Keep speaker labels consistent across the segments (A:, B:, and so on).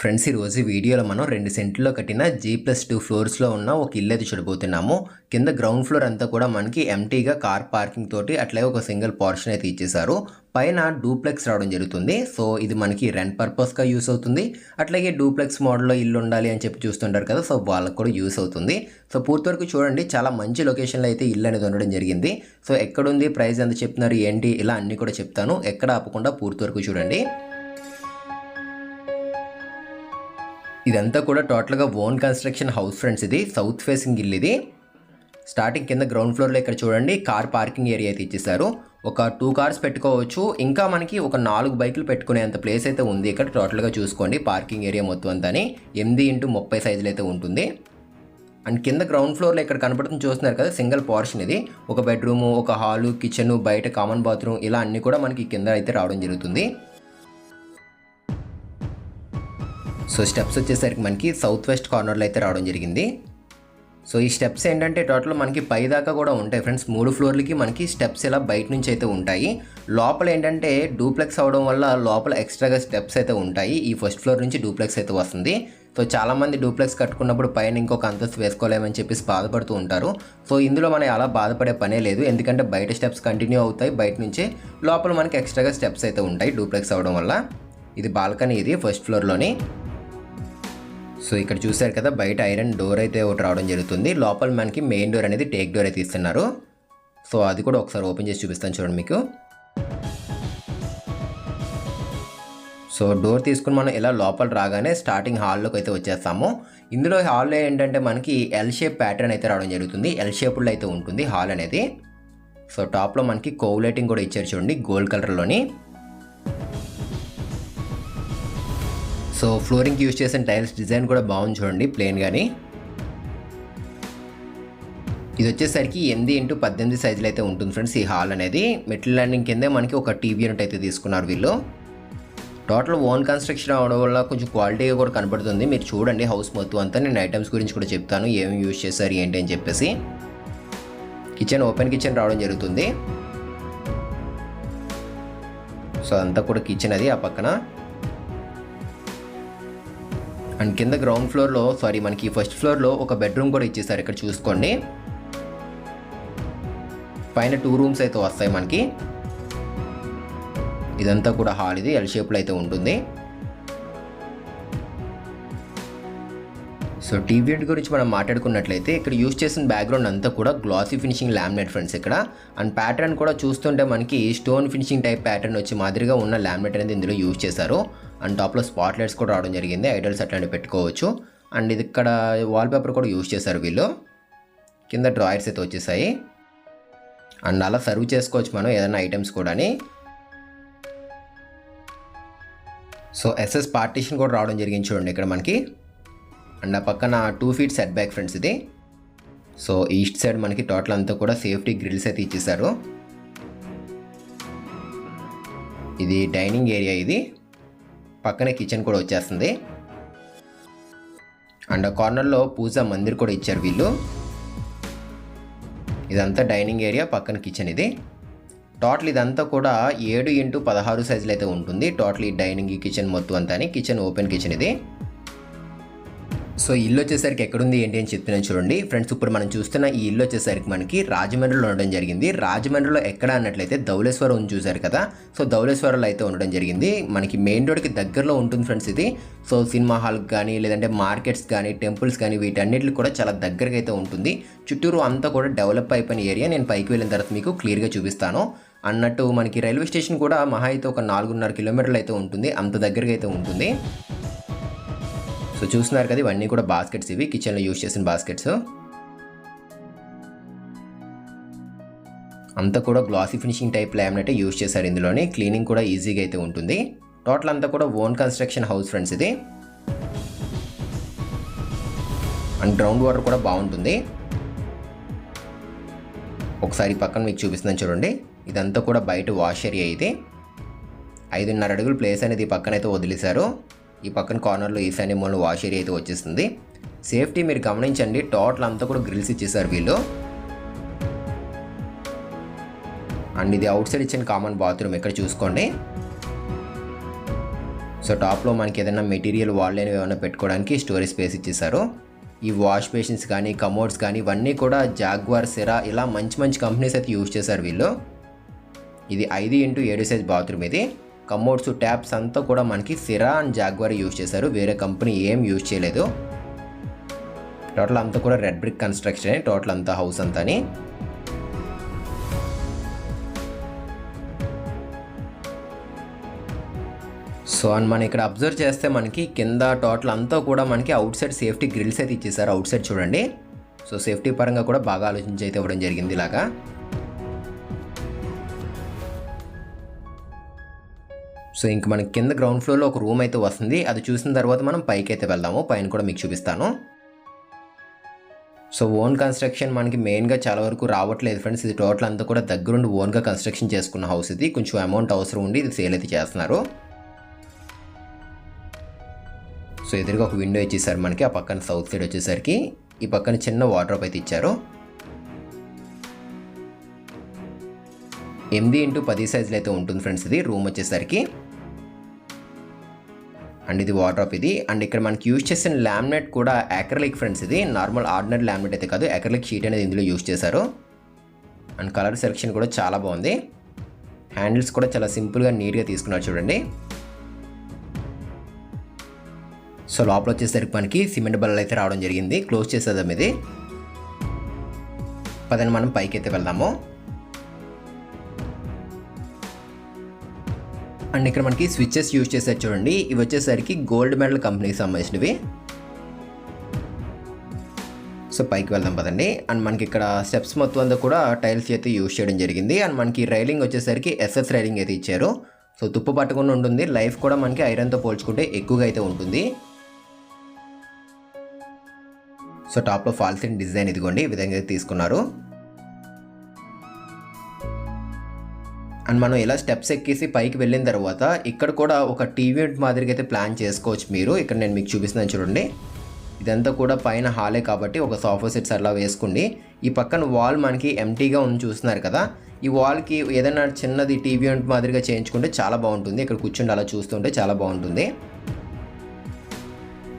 A: Friends ఈరోజు వీడియోలో మనం రెండు సెంట్లో కట్టిన జీ ప్లస్ టూ ఫ్లోర్స్లో ఉన్న ఒక ఇల్లు అయితే చూడబోతున్నాము. కింద గ్రౌండ్ ఫ్లోర్ అంతా కూడా మనకి ఎంటీగా కార్ పార్కింగ్ తోటి అట్లాగే ఒక సింగిల్ పోర్షన్ అయితే ఇచ్చేసారు పైన డూప్లెక్స్ రావడం జరుగుతుంది. సో ఇది మనకి రెంట్ పర్పస్గా యూస్ అవుతుంది. అట్లాగే డూప్లెక్స్ మోడల్లో ఇల్లు ఉండాలి అని చెప్పి చూస్తుంటారు కదా సో వాళ్ళకు కూడా యూస్ అవుతుంది. సో పూర్తి వరకు చూడండి చాలా మంచి లొకేషన్లో అయితే ఇల్లు అనేది ఉండడం జరిగింది. సో ఎక్కడుంది ప్రైస్ ఎంత చెప్తున్నారు ఏంటి ఇలా అన్నీ కూడా చెప్తాను. ఎక్కడ ఆపకుండా పూర్తి వరకు చూడండి. ఇదంతా కూడా టోటల్గా ఓన్ కన్స్ట్రక్షన్ హౌస్ ఫ్రెండ్స్ ఇది. సౌత్ ఫేసింగ్ ఇల్లు ఇది. స్టార్టింగ్ కింద గ్రౌండ్ ఫ్లోర్లో ఇక్కడ చూడండి కార్ పార్కింగ్ ఏరియా అయితే ఇచ్చేసారు ఒక టూ కార్స్ పెట్టుకోవచ్చు. ఇంకా మనకి ఒక నాలుగు బైకులు పెట్టుకునేంత ప్లేస్ అయితే ఉంది ఇక్కడ. టోటల్గా చూసుకోండి పార్కింగ్ ఏరియా మొత్తం అంతాని. ఎనిమిది ఇంటూ ముప్పై సైజులు అయితే ఉంటుంది. అండ్ కింద గ్రౌండ్ ఫ్లోర్లో ఇక్కడ కనపడుతుంది చూస్తున్నారు కదా సింగిల్ పోర్షన్ ఇది. ఒక బెడ్రూము ఒక హాలు కిచెన్ బయట కామన్ బాత్రూమ్ ఇలా అన్నీ కూడా మనకి కింద అయితే రావడం జరుగుతుంది. సో స్టెప్స్ వచ్చేసరికి మనకి సౌత్ వెస్ట్ కార్నర్లో అయితే రావడం జరిగింది. సో ఈ స్టెప్స్ ఏంటంటే టోటల్ మనకి పై దాకా కూడా ఉంటాయి ఫ్రెండ్స్. మూడు ఫ్లోర్లకి మనకి స్టెప్స్ ఇలా బయట నుంచి అయితే ఉంటాయి. లోపల ఏంటంటే డూప్లెక్స్ అవడం వల్ల లోపల ఎక్స్ట్రాగా స్టెప్స్ అయితే ఉంటాయి. ఈ ఫస్ట్ ఫ్లోర్ నుంచి డూప్లెక్స్ అయితే వస్తుంది. సో చాలామంది డూప్లెక్స్ కట్టుకున్నప్పుడు పైన ఇంకొక అంతస్తు వేసుకోలేమని చెప్పేసి బాధపడుతూ ఉంటారు. సో ఇందులో మనం అలా బాధపడే పనే లేదు. ఎందుకంటే బయట స్టెప్స్ కంటిన్యూ అవుతాయి. బయట నుంచే లోపల మనకి ఎక్స్ట్రాగా స్టెప్స్ అయితే ఉంటాయి డూప్లెక్స్ అవడం వల్ల. ఇది బాల్కనీ ఇది ఫస్ట్ ఫ్లోర్లోని. సో ఇక్కడ చూసారు కదా బయట ఐరన్ డోర్ అయితే ఒకటి రావడం జరుగుతుంది. లోపల మనకి మెయిన్ డోర్ అనేది టేక్ డోర్ అయితే ఇస్తున్నారు. సో అది కూడా ఒకసారి ఓపెన్ చేసి చూపిస్తాను చూడండి మీకు. సో డోర్ తీసుకుని మనం ఇలా లోపల రాగానే స్టార్టింగ్ హాల్లోకి అయితే వచ్చేస్తాము. ఇందులో హాల్లో ఏంటంటే మనకి ఎల్ షేప్ ప్యాటర్న్ అయితే రావడం జరుగుతుంది. ఎల్ షేప్లో అయితే ఉంటుంది హాల్ అనేది. సో టాప్లో మనకి కోవ్ లైటింగ్ కూడా ఇచ్చారు చూడండి గోల్డ్ కలర్లోని. సో ఫ్లోరింగ్కి యూజ్ చేసిన టైల్స్ డిజైన్ కూడా బాగుంది చూడండి ప్లేన్ కానీ ఇది వచ్చేసరికి ఎనిమిది ఇంటూ పద్దెనిమిది సైజులు అయితే ఉంటుంది ఫ్రెండ్స్ ఈ హాల్ అనేది. మెట్ల ల్యాండింగ్ కిందే మనకి ఒక టీవీ యూనిట్ అయితే తీసుకున్నారు వీళ్ళు. టోటల్ ఓన్ కన్స్ట్రక్షన్ అవడం వల్ల కొంచెం క్వాలిటీగా కూడా కనబడుతుంది. మీరు చూడండి హౌస్ మొత్తం అంతా. నేను ఐటమ్స్ గురించి కూడా చెప్తాను ఏమి యూజ్ చేశారు ఏంటి అని చెప్పేసి. కిచెన్ ఓపెన్ కిచెన్ రావడం జరుగుతుంది. సో అంతా కూడా కిచెన్ అది ఆ పక్కన. అండ్ కింద గ్రౌండ్ ఫ్లోర్లో సారీ మనకి ఫస్ట్ ఫ్లోర్లో ఒక బెడ్రూమ్ కూడా ఇచ్చేసారు ఇక్కడ చూసుకోండి. పైన టూ రూమ్స్ అయితే వస్తాయి మనకి. ఇదంతా కూడా హాల్ ఇది ఎల్ షేప్లో అయితే ఉంటుంది. సో టీవీ గురించి మనం మాట్లాడుకున్నట్లయితే ఇక్కడ యూస్ చేసిన బ్యాక్గ్రౌండ్ అంతా కూడా గ్లాసీ ఫినిషింగ్ ల్యామినేట్ ఫ్రెండ్స్ ఇక్కడ. అండ్ ప్యాటర్న్ కూడా చూస్తుంటే మనకి స్టోన్ ఫినిషింగ్ టైప్ ప్యాటర్న్ వచ్చి మాదిరిగా ఉన్న ల్యామినేట్ అనేది ఇందులో యూజ్ చేశారు. అండ్ టాప్లో స్పాట్ లైట్స్ కూడా రావడం జరిగింది ఐడల్స్ అట్లాంటివి పెట్టుకోవచ్చు. అండ్ ఇది ఇక్కడ వాల్పేపర్ కూడా యూజ్ చేశారు వీళ్ళు. కింద డ్రాయర్స్ అయితే వచ్చేసాయి. అండ్ అలా సర్వ్ చేసుకోవచ్చు మనం ఏదైనా ఐటమ్స్ కూడాని. సో ఎస్ఎస్ పార్టీషన్ కూడా రావడం జరిగింది చూడండి ఇక్కడ మనకి. అండ్ ఆ పక్కన two feet set back friends ఇది. సో ఈస్ట్ సైడ్ మనకి టోటల్ అంతా కూడా సేఫ్టీ గ్రిల్స్ అయితే ఇచ్చేసారు ఇది డైనింగ్ ఏరియా ఇది. పక్కనే కిచెన్ కూడా వచ్చేస్తుంది. అండ్ ఆ కార్నర్లో పూజా మందిర్ కూడా ఇచ్చారు వీళ్ళు. ఇదంతా డైనింగ్ ఏరియా పక్కన కిచెన్ ఇది. టోటల్ ఇదంతా కూడా ఏడు ఇంటూ పదహారు సైజులు అయితే ఉంటుంది. టోటల్ ఈ డైనింగ్ కిచెన్ మొత్తం అంతా కిచెన్ ఓపెన్ కిచెన్ ఇది. సో ఇల్లు వచ్చేసరికి ఎక్కడుంది ఏంటి అని చెప్తున్నాను చూడండి. ఫ్రెండ్స్ ఇప్పుడు మనం చూస్తున్న ఈ ఇల్లు వచ్చేసరికి మనకి రాజమండ్రిలో ఉండడం జరిగింది. రాజమండ్రిలో ఎక్కడ అన్నట్లయితే ధౌలేశ్వరం ఉంది చూసారు కదా. సో ధౌలేశ్వరంలో అయితే ఉండడం జరిగింది. మనకి మెయిన్ రోడ్కి దగ్గరలో ఉంటుంది ఫ్రెండ్స్ ఇది. సో సినిమా హాల్కి కానీ లేదంటే మార్కెట్స్ కానీ టెంపుల్స్ కానీ వీటన్నిటికి కూడా చాలా దగ్గరగా అయితే ఉంటుంది. చుట్టూరు అంతా కూడా డెవలప్ అయిపోయిన ఏరియా. నేను పైకి వెళ్ళిన తర్వాత మీకు క్లియర్గా చూపిస్తాను. అన్నట్టు మనకి రైల్వే స్టేషన్ కూడా మహా అయితే ఒక నాలుగున్నర కిలోమీటర్లు అయితే ఉంటుంది. అంత దగ్గరగా అయితే ఉంటుంది. సో చూస్తున్నారు కదా ఇవన్నీ కూడా బాస్కెట్స్ ఇవి. కిచెన్లో యూజ్ చేసిన బాస్కెట్స్ అంతా కూడా glossy finishing type laminate use చేశారు ఇందులోనే. క్లీనింగ్ కూడా ఈజీగా అయితే ఉంటుంది. టోటల్ అంతా కూడా ఓన్ కన్స్ట్రక్షన్ హౌస్ ఫ్రెండ్స్ ఇది. అండ్ గ్రౌండ్ వాటర్ కూడా బాగుంటుంది. ఒకసారి పక్కన మీకు చూపిస్తుందని చూడండి. ఇదంతా కూడా బయట వాష్ ఏరియా ఇది. ఐదున్నర అడుగుల ప్లేస్ అనేది ఈ పక్కన అయితే వదిలేశారు. ఈ పక్కన కార్నర్లో ఈశాన్య మూల వాష్ ఏరియా అయితే వచ్చేస్తుంది సేఫ్టీ మీరు గమనించండి టోటల్ అంతా కూడా గ్రిల్స్ ఇచ్చేసారు వీళ్ళు. అండ్ ఇది అవుట్ సైడ్ ఇచ్చిన కామన్ బాత్రూమ్ ఇక్కడ చూసుకోండి. సో టాప్లో మనకి ఏదైనా మెటీరియల్ వాల్ అనేవి ఏమైనా పెట్టుకోవడానికి స్టోరేజ్ స్పేస్ ఇచ్చేసారు. ఈ వాష్ బేషన్స్ కానీ కమోడ్స్ కానీ ఇవన్నీ కూడా జాగ్వార్ సెరా ఇలా మంచి మంచి కంపెనీస్ అయితే యూజ్ చేశారు వీళ్ళు. ఇది ఐదు ఇంటూ ఏడు సైజ్ బాత్రూమ్ ఇది. కమోడ్స్ ట్యాప్స్ అంతా కూడా మనకి సిరా అండ్ జాగ్వర్ యూజ్ చేశారు. వేరే కంపెనీ ఏం యూజ్ చేయలేదు. టోటల్ అంతా కూడా రెడ్ బ్రిక్ కన్స్ట్రక్షన్ టోటల్ అంతా హౌస్ అంతాని. సో అండ్ మనం ఇక్కడ అబ్జర్వ్ చేస్తే మనకి కింద టోటల్ అంతా కూడా మనకి అవుట్ సైడ్ సేఫ్టీ గ్రిల్స్ అయితే ఇచ్చేసారు అవుట్ సైడ్ చూడండి. సో సేఫ్టీ పరంగా కూడా బాగా ఆలోచించి అయితే ఇవ్వడం జరిగింది ఇలాగా. సో ఇంక మనకి కింద గ్రౌండ్ ఫ్లోర్లో ఒక రూమ్ అయితే వస్తుంది. అది చూసిన తర్వాత మనం పైకి అయితే వెళ్దాము. పైన కూడా మీకు చూపిస్తాను. సో ఓన్ కన్స్ట్రక్షన్ మనకి మెయిన్గా చాలా వరకు రావట్లేదు ఫ్రెండ్స్ ఇది టోటల్ అంతా కూడా దగ్గరుండి ఓన్గా కన్స్ట్రక్షన్ చేసుకున్న హౌస్ ఇది. కొంచెం అమౌంట్ అవసరం ఉండి ఇది సేల్ అయితే చేస్తున్నారు. సో ఎదురుగా ఒక విండో ఇచ్చేసారు మనకి. ఆ పక్కన సౌత్ సైడ్ వచ్చేసరికి ఈ పక్కన చిన్న వాటర్ అయితే ఇచ్చారు. ఎనిమిది ఇంటూ పది సైజులు అయితే ఉంటుంది ఫ్రెండ్స్ ఇది. రూమ్ వచ్చేసరికి. అండ్ ఇది వాటర్ ఇది. అండ్ ఇక్కడ మనకి యూజ్ చేసిన లామినేట్ కూడా అక్రలిక్ ఫ్రెండ్స్ ఇది. నార్మల్ ఆర్డినరీ లామినేట్ అయితే కాదు. అక్రలిక్ షీట్ అనేది ఇందులో యూజ్ చేశారు. అండ్ కలర్ సెలెక్షన్ కూడా చాలా బాగుంది. హ్యాండిల్స్ కూడా చాలా సింపుల్గా నీట్గా తీసుకున్నారు చూడండి. సో లోపల వచ్చేసరికి మనకి సిమెంట్ బల్లలు అయితే రావడం జరిగింది. క్లోజ్ చేసేదాం ఇది. పదని మనం పైకి అయితే వెళ్దాము. అండ్ ఇక్కడ మనకి స్విచ్చెస్ యూజ్ చేసారు చూడండి. ఇవి వచ్చేసరికి గోల్డ్ మెడల్ కంపెనీకి సంబంధించినవి. సో పైకి వెళ్దాం పదండి. అండ్ మనకి ఇక్కడ స్టెప్స్ మొత్తం అంతా కూడా టైల్స్ అయితే యూజ్ చేయడం జరిగింది. అండ్ మనకి రైలింగ్ వచ్చేసరికి ఎస్ఎస్ రైలింగ్ అయితే ఇచ్చారు. సో తుప్పు పట్టకుండా ఉంటుంది. లైఫ్ కూడా మనకి ఐరన్తో పోల్చుకుంటే ఎక్కువగా అయితే ఉంటుంది. సో టాప్లో ఫాల్సిన్ డిజైన్ ఇదిగోండి. ఈ విధంగా తీసుకున్నారు. అండ్ మనం ఇలా స్టెప్స్ ఎక్కేసి పైకి వెళ్ళిన తర్వాత ఇక్కడ కూడా ఒక టీవీ మాదిరిగా అయితే ప్లాన్ చేసుకోవచ్చు మీరు. ఇక్కడ నేను మీకు చూపిస్తున్నాను చూడండి. ఇదంతా కూడా పైన హాలే కాబట్టి ఒక సోఫా సెట్స్ అలా వేసుకోండి. ఈ పక్కన వాల్ మనకి ఎంటీగా ఉంది చూస్తున్నారు కదా. ఈ వాల్కి ఏదైనా చిన్నది టీవీ మాదిరిగా చేయించుకుంటే చాలా బాగుంటుంది. ఇక్కడ కూర్చుండి అలా చూస్తుంటే చాలా బాగుంటుంది.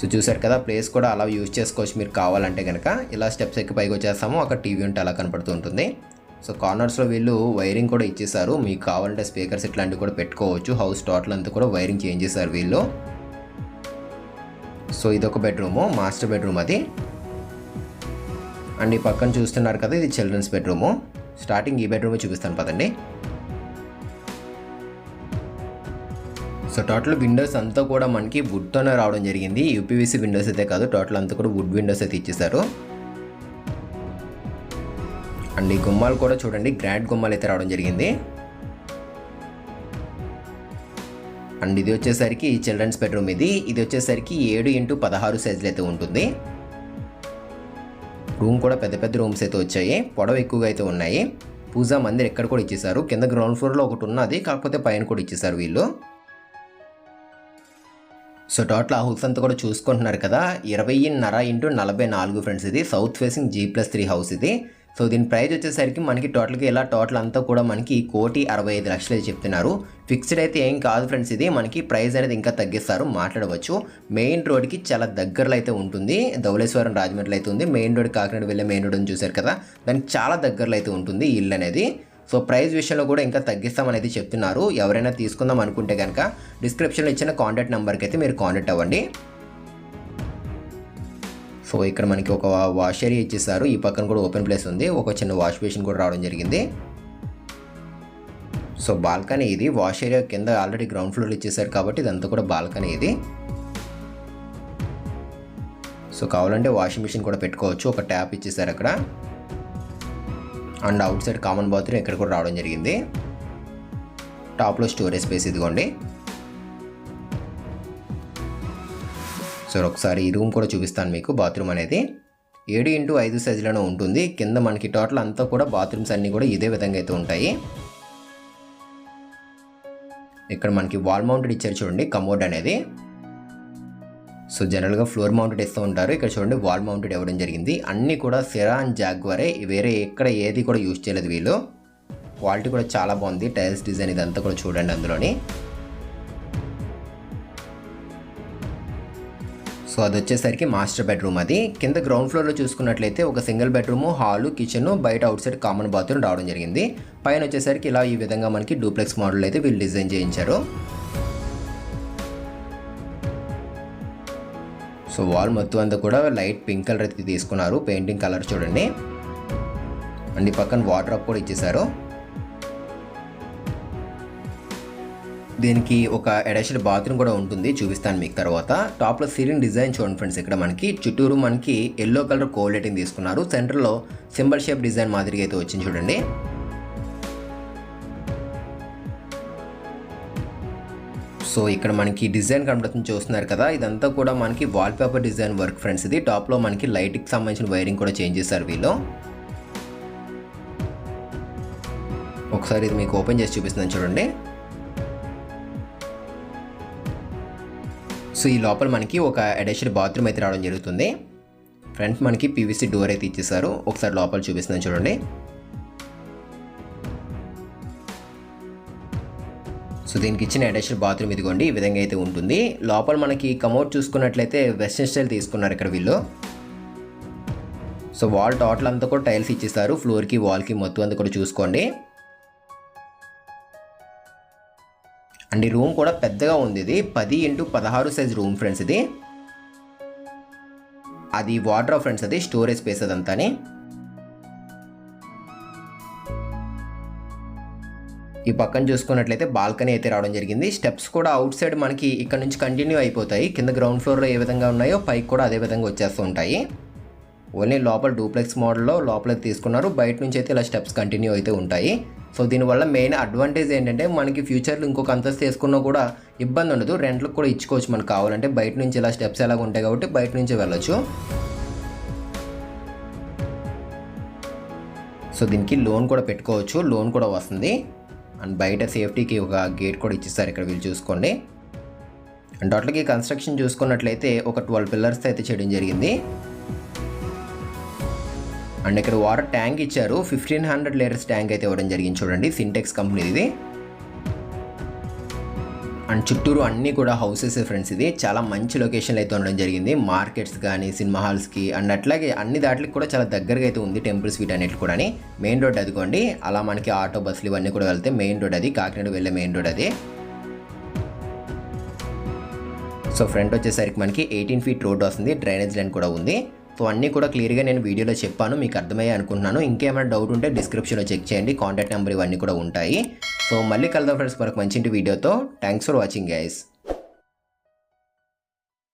A: సో చూసారు కదా ప్లేస్ కూడా అలా యూజ్ చేసుకోవచ్చు మీరు కావాలంటే కనుక ఇలా స్టెప్స్ ఎక్కి పైకి వచ్చేస్తాము. అక్కడ టీవీ ఉంటే అలా కనపడుతూ ఉంటుంది. సో కార్నర్స్లో వీళ్ళు వైరింగ్ కూడా ఇచ్చేసారు మీకు కావాలంటే స్పీకర్స్ ఇట్లాంటివి కూడా పెట్టుకోవచ్చు. హౌస్ టోటల్ అంతా కూడా వైరింగ్ చేంజ్ చేశారు వీళ్ళు. సో ఇది ఒక బెడ్రూము మాస్టర్ బెడ్రూమ్ అది. అండ్ ఈ పక్కన చూస్తున్నారు కదా ఇది చిల్డ్రన్స్ బెడ్రూము. స్టార్టింగ్ ఈ బెడ్రూమే చూపిస్తాను పదండి. సో టోటల్ విండోస్ అంతా కూడా మనకి వుడ్తోనే రావడం జరిగింది. యూపీవీసీ విండోస్ అయితే కాదు టోటల్ అంతా కూడా వుడ్ విండోస్ అయితే ఇచ్చేసారు అండ్ ఈ గుమ్మాలు కూడా చూడండి గ్రాండ్ గుమ్మాలు అయితే రావడం జరిగింది. అండ్ ఇది వచ్చేసరికి చిల్డ్రన్స్ బెడ్రూమ్ ఇది. ఇది వచ్చేసరికి ఏడు ఇంటూ పదహారు సైజులు అయితే ఉంటుంది. రూమ్ కూడా పెద్ద పెద్ద రూమ్స్ అయితే వచ్చాయి. పొడవు ఎక్కువగా అయితే ఉన్నాయి. పూజా మందిర్ ఎక్కడ కూడా ఇచ్చేసారు కింద గ్రౌండ్ ఫ్లోర్లో ఒకటి ఉన్నది. కాకపోతే పైన కూడా ఇచ్చేసారు వీళ్ళు. సో టోటల్ ఆ హౌస్ అంతా కూడా చూసుకుంటున్నారు కదా. ఇరవై నర ఇంటూ నలభై నాలుగు ఫ్రెండ్స్ ఇది. South facing G plus three house ఇది. సో దీని ప్రైస్ వచ్చేసరికి మనకి టోటల్గా ఇలా టోటల్ అంతా కూడా మనకి కోటి అరవై ఐదు లక్షలు అయితే చెప్తున్నారు. ఫిక్స్డ్ అయితే ఏం కాదు ఫ్రెండ్స్ ఇది. మనకి ప్రైస్ అనేది ఇంకా తగ్గిస్తారు. మాట్లాడవచ్చు. మెయిన్ రోడ్కి చాలా దగ్గరలో అయితే ఉంటుంది. ధవళేశ్వరం రాజమండ్రిలో అయితే ఉంది. మెయిన్ రోడ్ కాకినాడ వెళ్ళే మెయిన్ రోడ్ చూశారు కదా. దానికి చాలా దగ్గరలో అయితే ఉంటుంది ఇల్లు అనేది. సో ప్రైస్ విషయంలో కూడా ఇంకా తగ్గిస్తామనేది చెప్తున్నారు. ఎవరైనా తీసుకుందాం అనుకుంటే కనుక డిస్క్రిప్షన్లో ఇచ్చిన కాంటాక్ట్ నెంబర్కి అయితే మీరు కాంటాక్ట్ అవ్వండి. సో ఇక్కడ మనకి ఒక వాష్ ఏరియా ఇచ్చేసారు. ఈ పక్కన కూడా ఓపెన్ ప్లేస్ ఉంది. ఒక చిన్న వాష్ బేసిన్ కూడా రావడం జరిగింది. సో బాల్కనీ ఇది. వాష్ ఏరియా కింద ఆల్రెడీ గ్రౌండ్ ఫ్లోర్ ఇచ్చేసారు కాబట్టి ఇదంతా కూడా బాల్కనీ ఇది. సో కావాలంటే వాషింగ్ మిషన్ కూడా పెట్టుకోవచ్చు. ఒక ట్యాప్ ఇచ్చేసారు అక్కడ. And outside common bathroom ఇక్కడ కూడా రావడం జరిగింది. టాప్లో స్టోరేజ్ స్పేస్ ఇదిగోండి. సో ఒకసారి ఈ రూమ్ కూడా చూపిస్తాను మీకు. బాత్రూమ్ అనేది ఏడు ఇంటూ ఐదు సైజులోనే ఉంటుంది. కింద మనకి టోటల్ అంతా కూడా బాత్రూమ్స్ అన్నీ కూడా ఇదే విధంగా అయితే ఉంటాయి. ఇక్కడ మనకి వాల్ మౌంటెడ్ ఇచ్చారు చూడండి కమోడ్ అనేది. సో జనరల్గా ఫ్లోర్ మౌంటెడ్ ఇస్తూ ఉంటారు. ఇక్కడ చూడండి వాల్ మౌంటెడ్ ఇవ్వడం జరిగింది. అన్నీ కూడా సిరా అండ్ జాగ్వరే. వేరే ఎక్కడ ఏది కూడా యూజ్ చేయలేదు వీళ్ళు. క్వాలిటీ కూడా చాలా బాగుంది. టైల్స్ డిజైన్ ఇదంతా కూడా చూడండి అందులోని. సో అది వచ్చేసరికి మాస్టర్ బెడ్రూమ్ అది. కింద గ్రౌండ్ ఫ్లోర్లో చూసుకున్నట్లయితే ఒక సింగిల్ బెడ్రూమ్ హాలు కిచెన్ బయట అవుట్ సైడ్ కామన్ బాత్రూమ్ రావడం జరిగింది. పైన వచ్చేసరికి ఇలా ఈ విధంగా మనకి డూప్లెక్స్ మోడల్ అయితే వీళ్ళు డిజైన్ చేయించారు. సో వాల్ మొత్తం అంతా కూడా లైట్ పింక్ కలర్ అయితే తీసుకున్నారు. పెయింటింగ్ కలర్ చూడండి. అండ్ ఈ పక్కన వాటర్ అప్ కూడా ఇచ్చేసారు. దీనికి ఒక అటాచ్డ్ బాత్రూమ్ కూడా ఉంటుంది చూపిస్తాను మీకు తర్వాత. టాప్లో సీలింగ్ డిజైన్ చూడండి ఫ్రెండ్స్ ఇక్కడ మనకి. చుట్టూరు మనకి ఎల్లో కలర్ కోల్ లైటింగ్ తీసుకున్నారు సెంటర్లో సింబల్ షేప్ డిజైన్ మాదిరిగా అయితే వచ్చింది చూడండి. సో ఇక్కడ మనకి డిజైన్ కనబడుతుంది చూస్తున్నారు కదా. ఇదంతా కూడా మనకి wallpaper design work friends ఇది. టాప్లో మనకి లైట్కి సంబంధించిన వైరింగ్ కూడా చేంజ్ చేశారు వీళ్ళు. ఒకసారి ఇది మీకు ఓపెన్ చేసి చూపిస్తున్నాను చూడండి. సో ఈ లోపల మనకి ఒక అడిషనల్ బాత్రూమ్ అయితే రావడం జరుగుతుంది. ఫ్రంట్ మనకి పీవీసీ డోర్ అయితే ఇచ్చేసారు. ఒకసారి లోపల చూపిస్తున్నాను చూడండి. సో దీనికి ఇచ్చిన అడిషనల్ బాత్రూమ్ ఇదిగోండి ఈ విధంగా అయితే ఉంటుంది. లోపల మనకి కమోడ్ చూసుకున్నట్లయితే వెస్టర్న్ స్టైల్ తీసుకున్నారు ఇక్కడ వీళ్ళు. సో వాల్ టోటల్ అంతా కూడా టైల్స్ ఇచ్చేస్తారు ఫ్లోర్కి వాల్కి మొత్తం అంతా కూడా చూసుకోండి. అండ్ ఈ రూమ్ కూడా పెద్దగా ఉంది ఇది. పది ఇంటూ పదహారు సైజ్ రూమ్ ఫ్రెండ్స్ ఇది. అది వాటర్ ఫ్రెండ్స్ అది స్టోరేజ్ స్పేస్ అదంతాని. ఈ పక్కన చూసుకున్నట్లయితే బాల్కనీ అయితే రావడం జరిగింది. స్టెప్స్ కూడా అవుట్ సైడ్ మనకి ఇక్కడ నుంచి కంటిన్యూ అయిపోతాయి. కింద గ్రౌండ్ ఫ్లోర్లో ఏ విధంగా ఉన్నాయో పైకి కూడా అదే విధంగా వచ్చేస్తూ ఉంటాయి. ఓన్లీ లోపల డూప్లెక్స్ మోడల్లో లోపల తీసుకున్నారు. బయట నుంచి అయితే ఇలా స్టెప్స్ కంటిన్యూ అయితే ఉంటాయి. సో దీనివల్ల మెయిన్ అడ్వాంటేజ్ ఏంటంటే మనకి ఫ్యూచర్లో ఇంకొక అంతస్తు వేసుకున్నా కూడా ఇబ్బంది ఉండదు. రెంట్లకు కూడా ఇచ్చుకోవచ్చు మనకు కావాలంటే. బయట నుంచి ఇలా స్టెప్స్ ఎలాగ ఉంటాయి కాబట్టి బయట నుంచి వెళ్ళొచ్చు. సో దీనికి లోన్ కూడా పెట్టుకోవచ్చు. లోన్ కూడా వస్తుంది. అండ్ బయట సేఫ్టీకి ఒక గేట్ కూడా ఇచ్చేస్తారు ఇక్కడ వీళ్ళు చూసుకోండి. అండ్ టోటల్గా కన్స్ట్రక్షన్ చూసుకున్నట్లయితే ఒక ట్వెల్వ్ పిల్లర్స్ అయితే చేయడం జరిగింది. అండ్ ఇక్కడ వాటర్ ట్యాంక్ ఇచ్చారు. ఫిఫ్టీన్ హండ్రెడ్ లీటర్స్ ట్యాంక్ అయితే ఇవ్వడం జరిగింది చూడండి. సింటెక్స్ కంపెనీ ఇది. అండ్ చుట్టూరు అన్నీ కూడా హౌసెస్ ఫ్రెండ్స్ ఇది. చాలా మంచి లొకేషన్లో అయితే ఉండడం జరిగింది. మార్కెట్స్ కానీ సినిమా హాల్స్కి అండ్ అట్లాగే అన్ని దాటికి కూడా చాలా దగ్గరగా అయితే ఉంది టెంపుల్ స్వీట్ వీటన్నిటి కూడా మెయిన్ రోడ్ అదిగోండి. అలా మనకి ఆటో బస్సులు ఇవన్నీ కూడా వెళ్తే మెయిన్ రోడ్ అది. కాకినాడ వెళ్ళే మెయిన్ రోడ్ అది. సో ఫ్రంట్ వచ్చేసరికి మనకి ఎయిటీన్ ఫీట్ రోడ్ వస్తుంది. డ్రైనేజ్ లైన్ కూడా ఉంది. సో అన్నీ కూడా క్లియర్గా నేను వీడియోలో చెప్పాను మీకు అర్థమయ్యే అనుకుంటున్నాను. ఇంకేమైనా డౌట్ ఉంటే డిస్క్రిప్షన్లో చెక్ చేయండి కాంటాక్ట్ నెంబర్ ఇవన్నీ కూడా ఉంటాయి. సో మళ్ళీ కలదా ఫ్రెండ్స్ మనకు మంచి వీడియోతో. Thanks for watching guys.